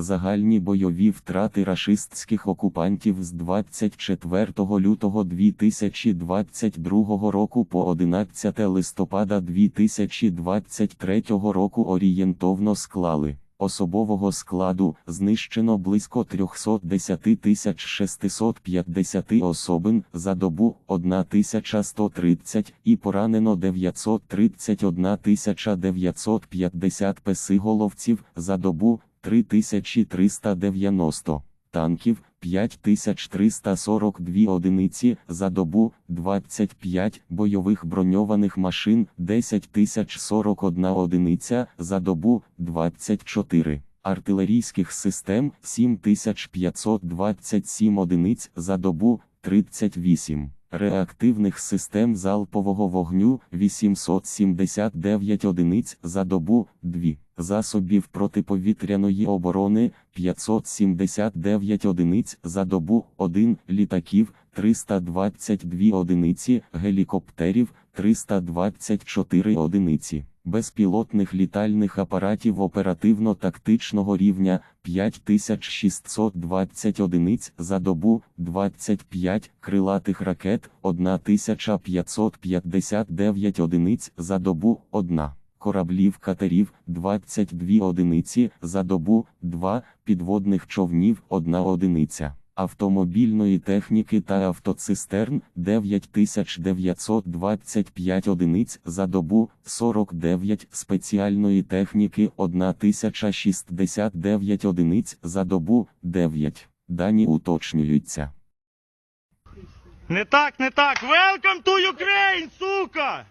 Загальні бойові втрати рашистських окупантів з 24 лютого 2022 року по 11 листопада 2023 року орієнтовно склали. Особового складу знищено близько 310 650 особин за добу 1130 і поранено 931 950 песиголовців за добу 3390 танків 5342 одиниці за добу, 25 бойових броньованих машин 10041 одиниця за добу, 24 артилерійських систем 7527 одиниць за добу, 38 реактивних систем залпового вогню 879 одиниць за добу, 2 засобів протиповітряної оборони 579 одиниць за добу, 1 літаків 322 одиниці, гелікоптерів 324 одиниці, безпілотних літальних апаратів оперативно-тактичного рівня 5620 одиниць за добу, 25 крилатих ракет 1559 одиниць за добу, 1 кораблів катерів 22 одиниці за добу, 2 підводних човнів 1 одиниця. Автомобільної техніки та автоцистерн 9925 одиниць за добу, 49 спеціальної техніки 1069 одиниць за добу, 9. Дані уточнюються. Не так, не так. Welcome to Ukraine, сука!